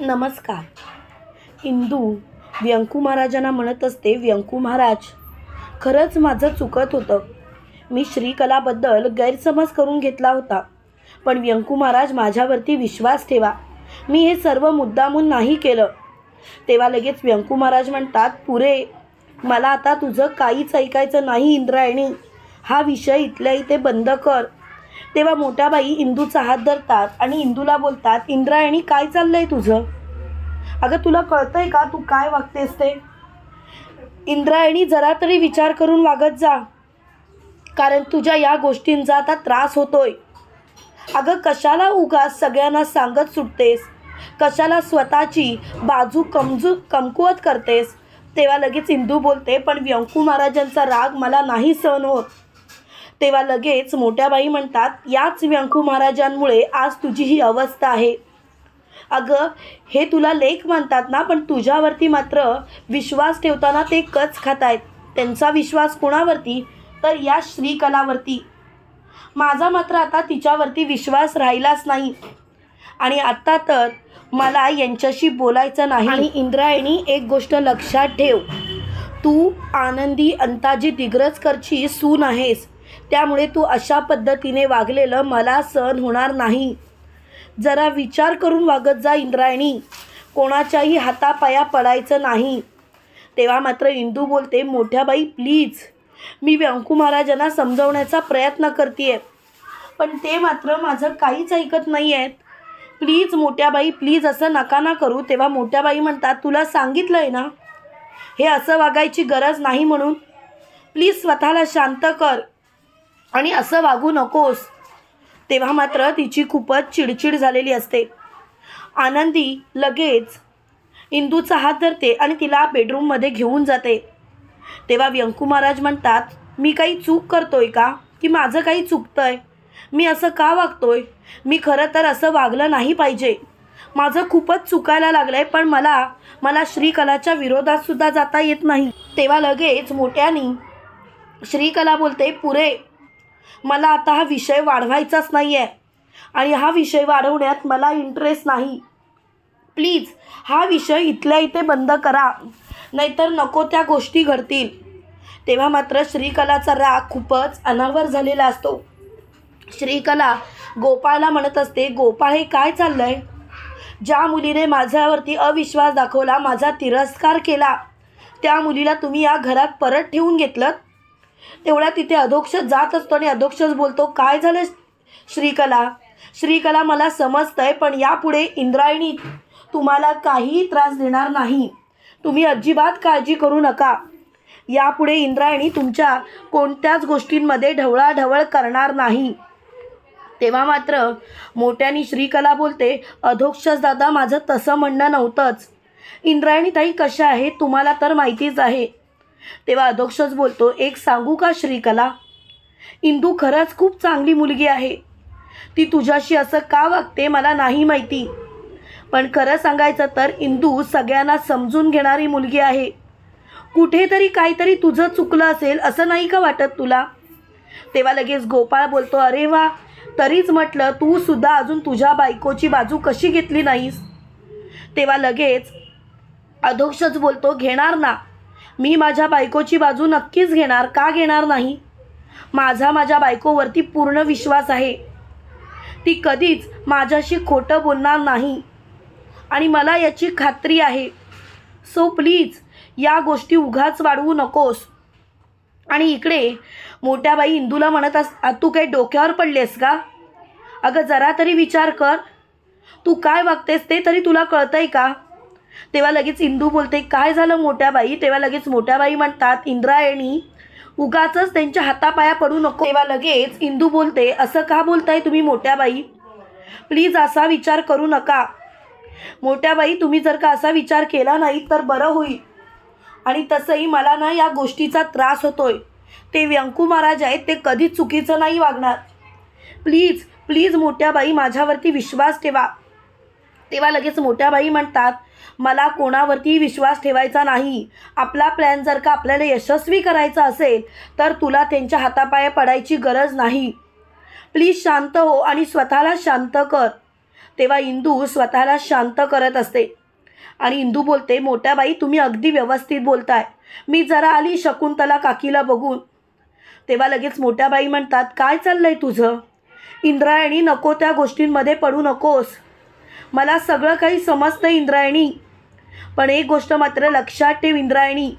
नमस्कार. इंदू व्यंकू महाराजांना म्हणत असते व्यंकू महाराज खरंच माझं चुकत होतं. मी श्रीकलाबद्दल गैरसमज करून घेतला होता. पण व्यंकू महाराज माझ्यावरती विश्वास ठेवा. मी हे सर्व मुद्दामून नाही केलं. तेव्हा लगेच व्यंकू महाराज म्हणतात पुरे मला आता तुझं काहीच ऐकायचं नाही इंद्रायणी. हा विषय इथल्या इथे बंद कर. तेव्हा मोठ्या बाई इंदूचा हात धरतात आणि इंदूला बोलतात इंद्रायणी काय चाललंय तुझं? अगं तुला कळतंय का? तू काय वागतेस ते? इंद्रायणी जरा तरी विचार करून वागत जा कारण तुझ्या या गोष्टींचा आता त्रास होतोय. अगं कशाला उगाच सगळ्यांना सांगत सुटतेस? कशाला स्वतःची बाजू कमजू कमकुवत करतेस? तेव्हा लगेच इंदू बोलते पण व्यंकू महाराजांचा राग मला नाही सहन होत. तेव्हा लगेच मोठ्या बाई म्हणतात याच व्यंकू महाराजांमुळे आज तुझी ही अवस्था आहे. अगं हे तुला लेख मानतात ना पण तुझ्यावरती मात्र विश्वास ठेवताना ते कच खात आहेत त्यांचा विश्वास कोणावरती? तर या श्रीकलावरती. माझा मात्र आता तिच्यावरती विश्वास राहिलाच नाही. आणि आत्ता तर मला यांच्याशी बोलायचं नाही. आणि इंद्रायणी एक गोष्ट लक्षात ठेव. तू आनंदी अंताजी दिग्रजकरची सून आहेस. त्यामुळे तू अशा पद्धतीने वागलेलं मला सहन होणार नाही. जरा विचार करून वागत जा इंद्रायणी. कोणाच्याही हातापाया पडायचं नाही. तेव्हा मात्र इंदू बोलते मोठ्या बाई प्लीज. मी व्यंकू महाराजांना समजवण्याचा प्रयत्न करते पण ते मात्र माझं काहीच ऐकत नाही आहेत प्लीज मोठ्या बाई प्लीज असं नका ना करू. तेव्हा मोठ्या बाई म्हणतात तुला सांगितलं आहे ना? हे असं वागायची गरज नाही म्हणून. प्लीज स्वतःला शांत कर. आणि असं वागू नकोस. तेव्हा मात्र तिची खूपच चिडचिड झालेली असते. आनंदी लगेच इंदूचा हात धरते आणि तिला बेडरूममध्ये घेऊन जाते. तेव्हा व्यंकू महाराज म्हणतात मी काही चूक करतोय का? की माझं काही चुकतंय? मी असं का वागतोय? मी खरं तर असं वागलं नाही पाहिजे. माझं खूपच चुकायला लागलं आहे पण मला मला श्रीकलाच्या विरोधात सुद्धा जाता येत नाही. तेव्हा लगेच मोठ्यानी श्रीकला बोलते पुरे मला आता हा विषय वाढवायचाच नाही आहे आणि हा विषय वाढवण्यात मला इंटरेस्ट नाही. प्लीज हा विषय इथल्या इथे बंद करा. नाहीतर नको त्या गोष्टी घडतील. तेव्हा मात्र श्रीकलाचा राग खूपच अनावर झालेला असतो. श्रीकला गोपाळला म्हणत असते गोपाळ हे काय चाललंय? ज्या मुलीने माझ्यावरती अविश्वास दाखवला माझा तिरस्कार केला. त्या मुलीला तुम्ही या घरात परत ठेवून घेतलं तेवढ्या तिथे अधोक्षच जात असतो आणि अधोक्षच बोलतो काय झालं श्रीकला? श्रीकला मला समजतंय पण यापुढे इंद्रायणी तुम्हाला काहीही त्रास देणार नाही. तुम्ही अजिबात काळजी करू नका. यापुढे इंद्रायणी तुमच्या कोणत्याच गोष्टींमध्ये ढवळाढवळ करणार नाही. तेव्हा मात्र मोठ्यानी श्रीकला बोलते अधोक्षस दादा माझं तसं म्हणणं नव्हतंच. इंद्रायणी ताई कशा आहे? तुम्हाला तर माहितीच आहे. तेव्हा अध्यक्षच बोलतो एक सांगू का श्रीकला? इंदू खरंच खूप चांगली मुलगी आहे. ती तुझ्याशी असं का वागते मला नाही माहिती. पण खरं सांगायचं तर इंदू सगळ्यांना समजून घेणारी मुलगी आहे. कुठेतरी काहीतरी तुझं चुकलं असेल असं नाही का वाटत तुला? तेव्हा लगेच गोपाळ बोलतो अरे वा तरीच म्हटलं तू सुद्धा अजून तुझ्या बायकोची बाजू कशी घेतली नाहीस? तेव्हा लगेच अधोक्षच बोलतो घेणार ना. मी माझ्या बायकोची बाजू नक्कीच घेणार का घेणार नाही? माझा माझ्या बायकोवरती पूर्ण विश्वास आहे. ती कधीच माझ्याशी खोटं बोलणार नाही. आणि मला याची खात्री आहे. सो प्लीज या गोष्टी उघाच वाढवू नकोस. आणि इकडे मोठ्या बाई इंदूला म्हणत अस तू काही डोक्यावर पडलेस का? अगं जरा तरी विचार कर. तू काय वागतेस ते तरी तुला कळतंय का? तेव्हा लगेच इंदू बोलते काय झालं मोठ्या बाई तेव्हा लगेच मोठ्या बाई म्हणतात इंद्रायणी उगाच त्यांच्या हातापाया पडू नको. तेव्हा लगेच इंदू बोलते असं का बोलताय तुम्ही मोठ्या बाई प्लीज असा विचार करू नका. मोठ्या बाई तुम्ही जर का असा विचार केला नाही तर बरं होईल. आणि तसंही मला ना या गोष्टीचा त्रास होतोय. ते व्यंकू महाराज आहेत ते कधीच चुकीचं नाही वागणार. प्लीज प्लीज मोठ्या बाई माझ्यावरती विश्वास ठेवा. तेव्हा लगेच मोठ्या बाई म्हणतात मला कोणावरती विश्वास ठेवायचा नाही. आपला प्लॅन जर का आपल्याला यशस्वी करायचा असेल तर तुला त्यांच्या हातापाया पडायची गरज नाही. प्लीज शांत हो आणि स्वतःला शांत कर. तेव्हा इंदू स्वतःला शांत करत असते. आणि इंदू बोलते मोठ्या बाई तुम्ही अगदी व्यवस्थित बोलताय. मी जरा आली शकुंतला काकीला बघून. तेव्हा लगेच मोठ्या बाई म्हणतात काय चाललंय तुझं? इंद्रायणी नको त्या गोष्टींमध्ये पडू नकोस. मला सगळं काही समजतं इंद्रायणी. पण एक गोष्ट मात्र लक्षात ठेव इंद्रायणी.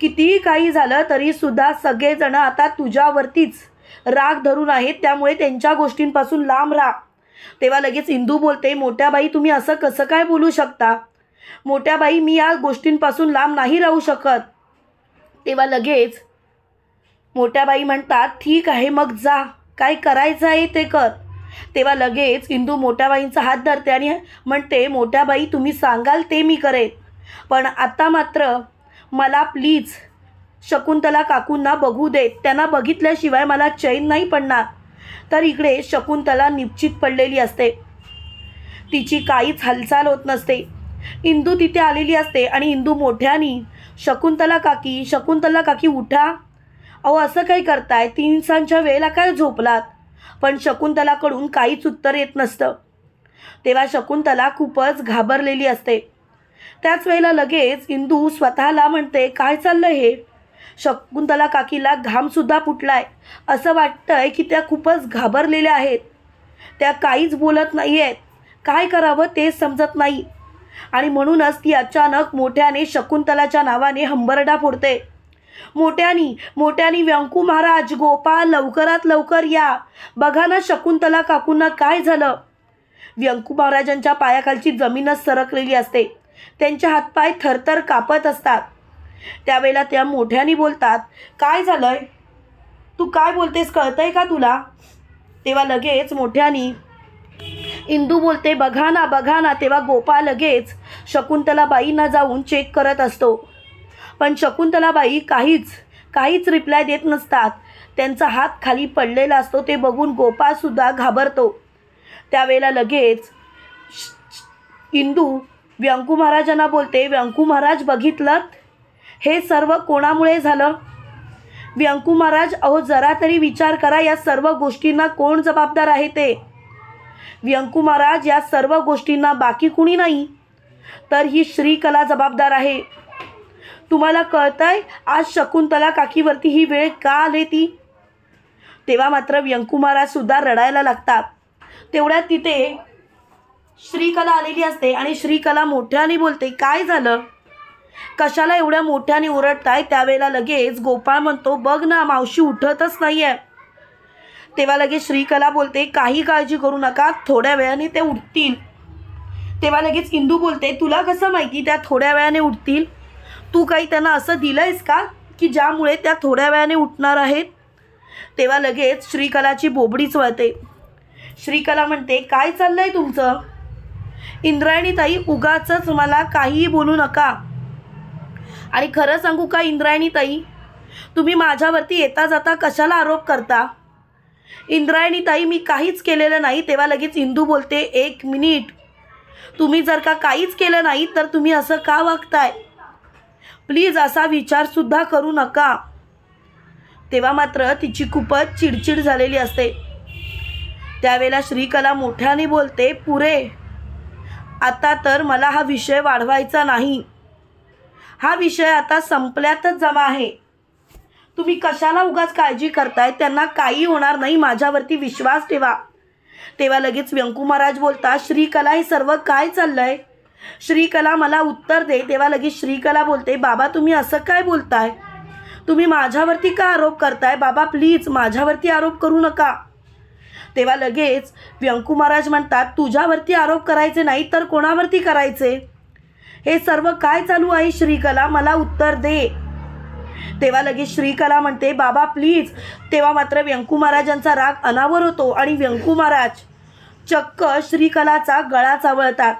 कितीही काही झालं तरीसुद्धा सगळेजण आता तुझ्यावरतीच राग धरून आहेत त्यामुळे त्यांच्या गोष्टींपासून लांब राहा. तेव्हा लगेच इंदू बोलते मोठ्या बाई तुम्ही असं कसं काय बोलू शकता? मोठ्या बाई मी या गोष्टींपासून लांब नाही राहू शकत. तेव्हा लगेच मोठ्या बाई म्हणतात ठीक आहे मग जा. काय करायचं आहे ते कर. तेव्हा लगेच इंदू मोठ्याबाईंचा हात धरते आणि म्हणते मोठ्या बाई तुम्ही सांगाल ते मी करेन. पण आता मात्र मला प्लीज शकुंतला काकूंना बघू देत. त्यांना बघितल्याशिवाय मला चैन नाही पडणार. तर इकडे शकुंतला निश्चित पडलेली असते. तिची काहीच हालचाल होत नसते. इंदू तिथे आलेली असते आणि इंदू मोठ्यानी शकुंतला काकी शकुंतला काकी उठा. अहो असं काही करताय? तीन सांच्या वेळेला काय झोपलात? पण शकुंतलाकडून काहीच उत्तर येत नसतं. तेव्हा शकुंतला खूपच घाबरलेली असते. त्याच वेळेला लगेच इंदू स्वतःला म्हणते काय चाललं हे? शकुंतला काकीला घामसुद्धा फुटलाय. असं वाटतंय की त्या खूपच घाबरलेल्या आहेत. त्या काहीच बोलत नाही आहेत काय करावं ते समजत नाही. आणि म्हणूनच ती अचानक मोठ्याने शकुंतलाच्या नावाने हंबरडा फोडते. मोठ्यानी मोठ्यानी व्यंकू महाराज गोपाळ लवकरात लवकर या. बघा ना शकुंतला काकूंना काय झालं? व्यंकू महाराजांच्या पायाखालची जमीनच सरकलेली असते. त्यांच्या हातपाय थरथर कापत असतात. त्यावेळेला त्या मोठ्याने बोलतात काय झालंय? तू काय बोलतेस कळतंय का तुला? तेव्हा लगेच मोठ्यानी इंदू बोलते बघा ना बघा ना तेव्हा गोपाळ लगेच शकुंतलाबाईंना जाऊन चेक करत असतो. पण शकुंतलाबाई काहीच काहीच रिप्लाय देत नसतात. त्यांचा हात खाली पडलेला असतो ते बघून गोपाळसुद्धा घाबरतो. त्यावेळेला लगेच इंदू व्यंकू महाराजांना बोलते व्यंकू महाराज बघितलं? हे सर्व कोणामुळे झालं? व्यंकू महाराज अहो जरा तरी विचार करा या सर्व गोष्टींना कोण जबाबदार आहे ते? व्यंकू महाराज या सर्व गोष्टींना बाकी कुणी नाही? तर ही श्रीकला जबाबदार आहे. तुम्हाला कळतंय? आज शकुंतला काकीवरती ही वेळ का आली ती? तेव्हा मात्र व्यंकुमारासुद्धा रडायला लागतात. तेवढ्यात तिथे श्रीकला आलेली असते आणि श्रीकला मोठ्याने बोलते काय झालं? कशाला एवढ्या मोठ्याने ओरडताय? त्यावेळेला लगेच गोपाळ म्हणतो बघ ना मावशी उठतच नाही आहे तेव्हा लगेच श्रीकला बोलते काही काळजी करू नका थोड्या वेळाने ते उठतील. तेव्हा लगेच इंदू बोलते तुला कसं माहिती त्या थोड्या वेळाने उठतील? तू काही त्यांना असं दिलं आहेस का की ज्यामुळे त्या थोड्या वेळाने उठणार आहेत? तेव्हा लगेच श्रीकलाची बोबडीच वळते श्रीकला म्हणते काय चाललं आहे तुमचं? इंद्रायणी ताई उगाच मला काहीही बोलू नका. आणि खरं सांगू का इंद्रायणी ताई? तुम्ही माझ्यावरती येता जाता कशाला आरोप करता? इंद्रायणी ताई मी काहीच केलेलं नाही. तेव्हा लगेच इंदू बोलते एक मिनिट. तुम्ही जर का काहीच केलं नाही तर तुम्ही असं का वागताय? प्लीज असा विचारसुद्धा करू नका. तेव्हा मात्र तिची खूपच चिडचिड झालेली असते. त्यावेळेला श्रीकला मोठ्याने बोलते पुरे आता तर मला हा विषय वाढवायचा नाही. हा विषय आता संपल्यातच जमा आहे. तुम्ही कशाला उगाच काळजी करताय? त्यांना काही होणार नाही माझ्यावरती विश्वास ठेवा. तेव्हा लगेच व्यंकू महाराज बोलता श्रीकला हे सर्व काय चाललंय? श्रीकला मला उत्तर दे. तेव्हा लगेच श्रीकला बोलते बाबा तुम्ही असं काय बोलताय? तुम्ही माझ्यावरती का आरोप करताय? बाबा प्लीज माझ्यावरती आरोप करू नका. तेव्हा लगेच व्यंकू महाराज म्हणतात तुझ्यावरती आरोप करायचे नाही तर कोणावरती करायचे? हे सर्व काय चालू आहे श्रीकला? मला उत्तर दे. तेव्हा लगेच श्रीकला म्हणते बाबा प्लीज. तेव्हा मात्र व्यंकू महाराजांचा राग अनावर होतो आणि व्यंकू महाराज चक्क श्रीकलाचा गळा चावळतात.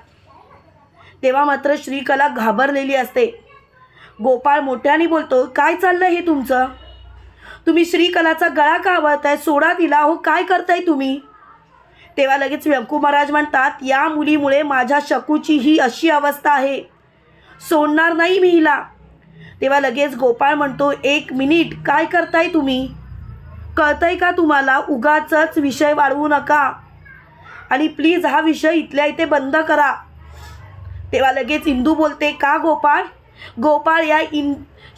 तेव्हा मात्र श्रीकला घाबरलेली असते. गोपाळ मोठ्याने बोलतो काय चाललं हे तुमचं? तुम्ही श्रीकलाचा गळा का आवळताय? सोडा दिला हो काय करताय तुम्ही? तेव्हा लगेच व्यंकू महाराज म्हणतात या मुलीमुळे माझ्या शकूची ही अशी अवस्था आहे. सोडणार नाही मी हिला. तेव्हा लगेच गोपाळ म्हणतो एक मिनिट. काय करताय तुम्ही? कळतंय का तुम्हाला? उगाच विषय वाढवू नका. आणि प्लीज हा विषय इथल्या इथे बंद करा. तेव्हा लगेच इंदू बोलते का गोपाळ? गोपाळ या इन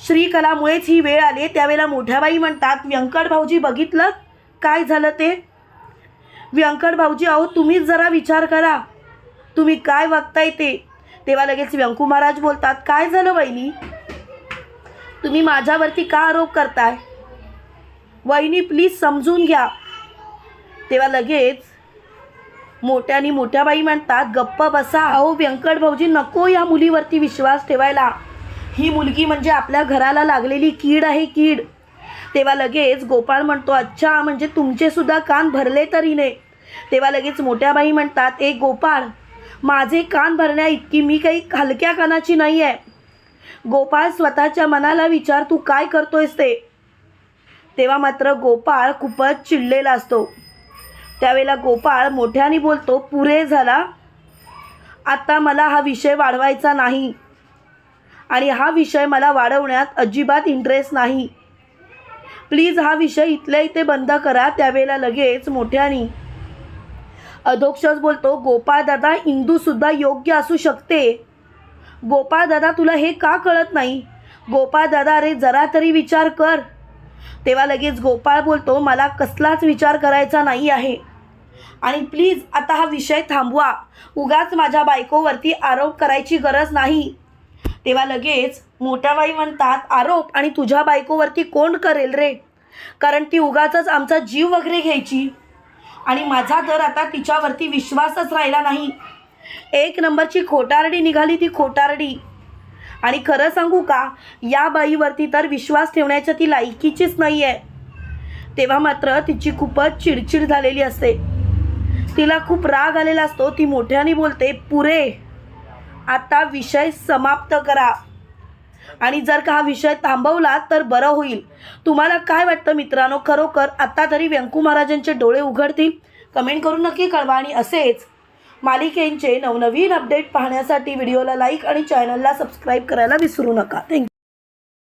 श्रीकलामुळेच ही वेळ आली. त्यावेळेला मोठ्याबाई म्हणतात व्यंकट भाऊजी बघितलं? काय झालं ते? व्यंकट भाऊजी अहो तुम्हीच जरा विचार करा. तुम्ही काय वागताय ते? तेव्हा लगेच व्यंकू महाराज बोलतात काय झालं वहिनी? तुम्ही माझ्यावरती का आरोप करताय? वहिनी प्लीज समजून घ्या. तेव्हा लगेच मोठ्यानी मोठ्या बाई म्हणतात गप्प बसा. अहो व्यंकट भाऊजी नको या मुलीवरती विश्वास ठेवायला. ही मुलगी म्हणजे आपल्या घराला लागलेली कीड आहे कीड. तेव्हा लगेच गोपाळ म्हणतो अच्छा म्हणजे तुमचे सुद्धा कान भरले तरी नाही तेव्हा लगेच मोठ्या बाई म्हणतात ए गोपाळ माझे कान भरण्या इतकी मी काही हलक्या कानाची नाही आहे गोपाळ स्वतःच्या मनाला विचार तू काय करतोयस ते? तेव्हा मात्र गोपाळ खूपच चिडलेला असतो. त्यावेळेला गोपाळ मोठ्याने बोलतो पुरे झाला. आता मला हा विषय वाढवायचा नाही. आणि हा विषय मला वाढवण्यात अजिबात इंटरेस्ट नाही. प्लीज हा विषय इथल्या इथे बंद करा. त्यावेळेला लगेच मोठ्याने अधोक्षच बोलतो गोपाळदादा इंदूसुद्धा योग्य असू शकते. गोपाळ दादा तुला हे का कळत नाही? गोपाळ दादा अरे जरा तरी विचार कर. तेव्हा लगेच गोपाळ बोलतो मला कसलाच विचार करायचा नाही आहे. आणि प्लीज आता हा विषय थांबवा. उगाच माझ्या बायकोवरती आरोप करायची गरज नाही. तेव्हा लगेच मोठ्या बाई म्हणतात आरोप आणि तुझ्या बायकोवरती कोण करेल रे? कारण ती उगाचच आमचा जीव वगैरे घ्यायची. आणि माझा तर आता तिच्यावरती विश्वासच राहिला नाही. एक नंबरची खोटारडी निघाली ती खोटारडी. आणि खरं सांगू का या बाईवरती तर विश्वास ठेवण्याच्या ती लायकीचीच नाही आहे तेव्हा मात्र तिची खूपच चिडचिड झालेली असते. तिला खूप राग आलेला असतो. ती मोठ्याने बोलते पुरे आता विषय समाप्त करा. आणि जर का हा विषय थांबवला तर बरं होईल. तुम्हाला काय वाटतं मित्रांनो? खरोखर आत्ता तरी व्यंकू महाराजांचे डोळे उघडतील? कमेंट करून नक्की कळवा आणि असेच मालिकेंचे नवनवीन अपडेट पाहण्यासाठी व्हिडिओला लाईक आणि चॅनलला सबस्क्राईब करायला विसरू नका. थँक्यू